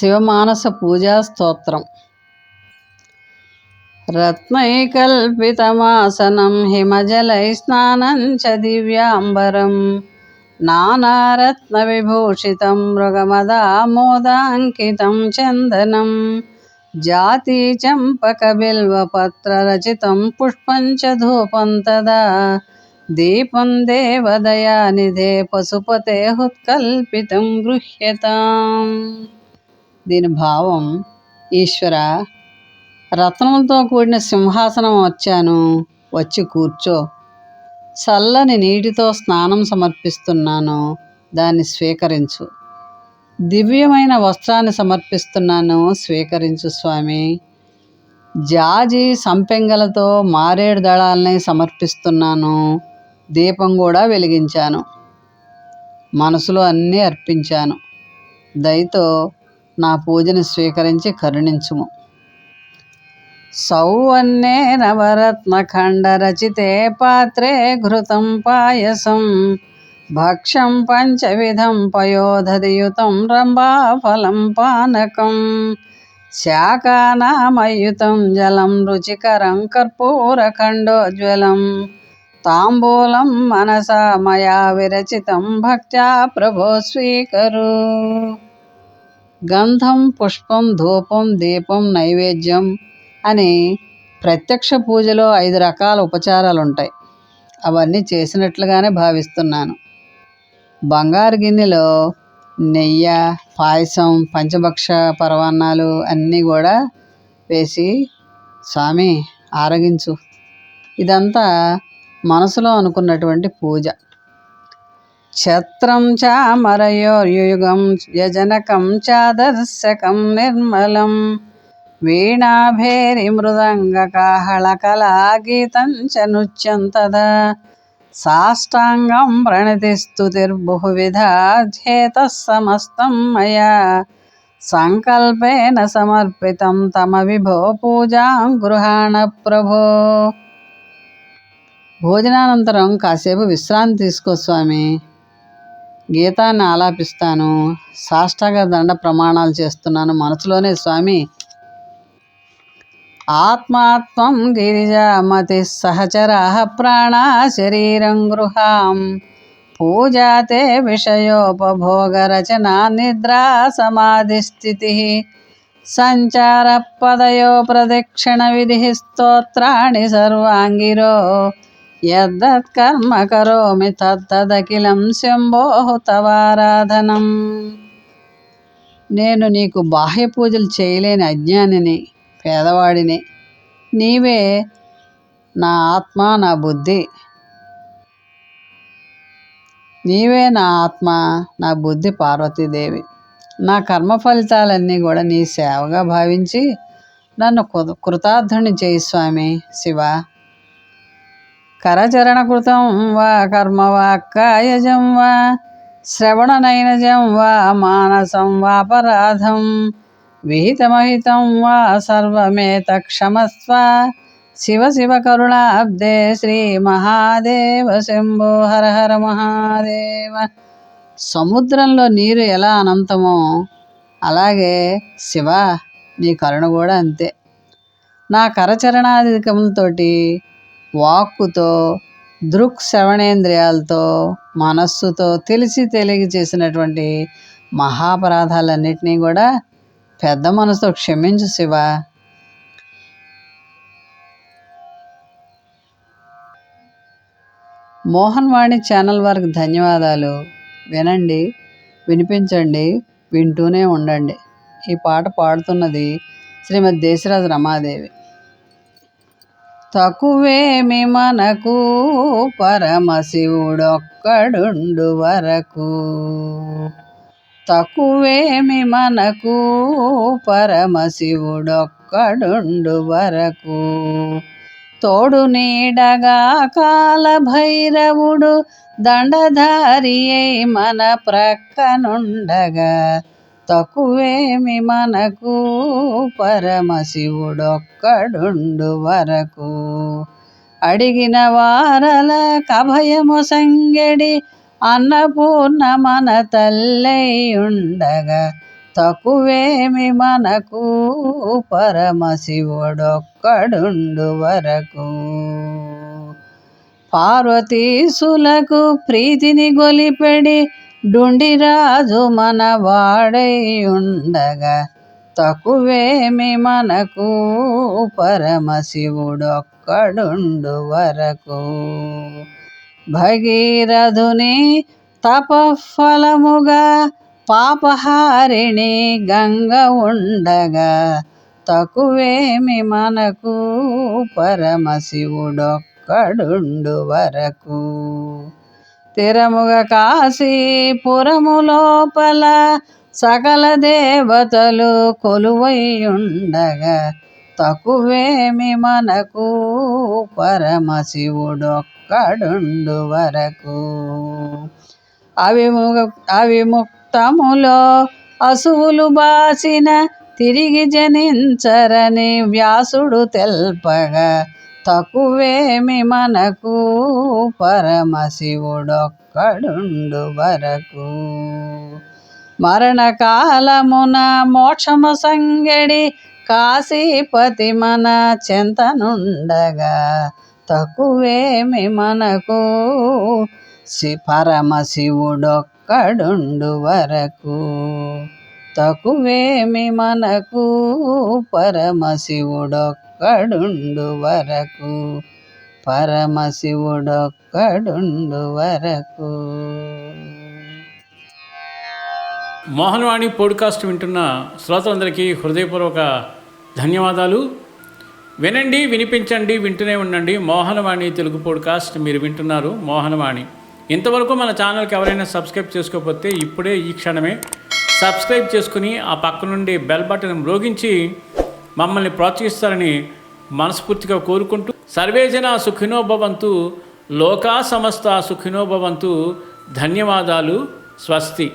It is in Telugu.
శివమానస పూజా స్తోత్రం. రత్నైకల్పితమాసనం హిమజలై స్నానం చ దివ్యాంబరం. నానారత్నవిభూషితం మృగమదామోదాంకితం చందనం. జాతి చంపక బిల్వపత్రరచితం పుష్పం చ ధూపం తదా. దీపం దేవదయానిధే పశుపతే హుత్కల్పితం గృహ్యతాం. దీని భావం ఈశ్వర రత్నములతో కూడిన సింహాసనం వచ్చాను. వచ్చి కూర్చో. చల్లని నీటితో స్నానం సమర్పిస్తున్నాను. దాన్ని స్వీకరించు. దివ్యమైన వస్త్రాన్ని సమర్పిస్తున్నాను. స్వీకరించు స్వామి. జాజి సంపెంగలతో మారేడు దళాలని సమర్పిస్తున్నాను. దీపం కూడా వెలిగించాను. మనసులో అన్నీ అర్పించాను. దయతో నా పూజను స్వీకరించి కరుణించుము. సౌవన్నే నవరత్నఖండరచితే పాత్రే ఘృతం పాయసం. భక్ష్యం పంచవిధం పయోధదియుతం రంభాఫలం పానకం. శాకానామయుతం జలం రుచికరం కర్పూరఖండోజ్వలం. తాంబూలం మనసా మయా విరచితం భక్త్యా ప్రభో స్వీకరు. గంధం పుష్పం ధూపం దీపం నైవేద్యం అని ప్రత్యక్ష పూజలో ఐదు రకాల ఉపచారాలు ఉంటాయి అవన్నీ చేసినట్లుగానే భావిస్తున్నాను. బంగారు గిన్నెలో నెయ్యి పాయసం పంచభక్ష పరవాన్నాలు అన్నీ కూడా వేసి స్వామి ఆరగించు. ఇదంతా మనసులో అనుకున్నటువంటి పూజ. క్షత్రం చామరయోర్యుగం యజనకం చాదర్శకం నిర్మలం. వీణాభేరి మృదంగకాహళకళాగీతం చ నృత్యం తదా. సాష్టాంగం ప్రణతిస్తుతిర్బహువిధాధ్యేత సమస్తం మయా సంకల్పేన సమర్పితం తమ విభో పూజాం గృహాణ ప్రభో. భోజనానంతరం కాసేపు విశ్రాంతి తీసుకో స్వామి. గీతాన్ని ఆలాపిస్తాను. సాష్టాంగ దండ ప్రమాణాలు చేస్తున్నాను మనసులోనే స్వామి. ఆత్మాత్మం గిరిజామతి సహచరా ప్రాణ శరీరం గృహాం. పూజాతే విషయోపభోగరచనా నిద్రా సమాధిస్థితి సంచార పదయో ప్రదక్షిణ విధి స్తోత్రాణి సర్వాంగిరో. యద్దత్కర్మ కరోమి తత్తదఖిలం శంభోహు తవారాధనం. నేను నీకు బాహ్య పూజలు చేయలేని అజ్ఞానిని పేదవాడిని. నీవే నా ఆత్మ నా బుద్ధి. నీవే నా ఆత్మ నా బుద్ధి పార్వతీదేవి. నా కర్మ ఫలితాలన్నీ కూడా నీ సేవగా భావించి నన్ను కృతార్థుని చేయి స్వామి శివ. కరచరణకృతం వా కర్మ వా కాయజం వా శ్రవణనైనజం వా మానసం వాపరాధం విహితమహితం వా సర్వమేత క్షమస్వ. శివ శివ కరుణాబ్దే శ్రీ మహాదేవ శంభో హర హర మహాదేవ. సముద్రంలో నీరు ఎలా అనంతమో అలాగే శివ నీ కరుణ కూడా అంతే. నా కరచరణాధికములతోటి వాక్కుతో దృక్ శ్రవణేంద్రియాలతో మనస్సుతో తెలిసి తెలియ చేసినటువంటి మహాపరాధాలన్నింటినీ కూడా పెద్ద మనసుతో క్షమించు శివ. మోహన్ వాణి ఛానల్ వారికి ధన్యవాదాలు. వినండి వినిపించండి వింటూనే ఉండండి. ఈ పాట పాడుతున్నది శ్రీమతి దేశరాజు రమాదేవి. తకువేమి మనకు పరమశివుడొక్కడుండు వరకు. తకువేమి మనకు పరమశివుడొక్కడుండు వరకు. తోడు నీడగా కాల భైరవుడు దండధారి మన ప్రక్కనుండగా. తక్కువేమి మనకు? పరమశివుడొక్కడుండు వరకు. అడిగిన వారల కభయము సంగడి అన్నపూర్ణ మన తల్లై ఉండగా తక్కువేమి మనకు? పరమశివుడొక్కడుండు వరకు. పార్వతీసులకు ప్రీతిని గొలిపెడి డుండిరాజు మన వాడై ఉండగా తక్కువేమి మనకు పరమశివుడొక్కడుండు వరకు. భగీరథుని తపఫలముగా పాపహారిణి గంగ ఉండగా తక్కువేమి మనకు పరమశివుడొక్కడుండు వరకు. తిరముగ కాశీపురము లోపల సకల దేవతలు కొలువైయుండగా తక్కువేమి మనకు పరమశివుడొక్కడుండు వరకు. అవిముఖ అవిముక్తములో అసువులు బాసిన తిరిగి జనించరని వ్యాసుడు తెల్పగా తక్కువేమి మనకు పరమశివుడొక్కడుండు వరకు. మరణకాలమున మోక్షము సంగడి కాశీపతి మన చెంతనుండగా తక్కువేమి మనకు శి పరమశివుడొక్కడుండు వరకు. తక్కువేమి మనకు? పరమశివుడొక్కడుండు వరకు. పరమశివుడొక్కడుండు వరకు. మోహన్వాణి పోడ్కాస్ట్ వింటున్న శ్రోతలందరికీ హృదయపూర్వక ధన్యవాదాలు. వినండి వినిపించండి వింటూనే ఉండండి. మోహనవాణి తెలుగు పోడ్కాస్ట్ మీరు వింటున్నారు. మోహనవాణి. ఇంతవరకు మన ఛానల్కి ఎవరైనా సబ్స్క్రైబ్ చేసుకోకపోతే ఇప్పుడే ఈ క్షణమే సబ్స్క్రైబ్ చేసుకుని ఆ పక్క నుండి బెల్ బటన్ మ్రోగించి మమ్మల్ని ప్రోత్సహిస్తారని మనస్ఫూర్తిగా కోరుకుంటూ సర్వేజన సుఖినోభవంతు లోకా సమస్త సుఖినోభవంతు ధన్యవాదాలు స్వస్తి.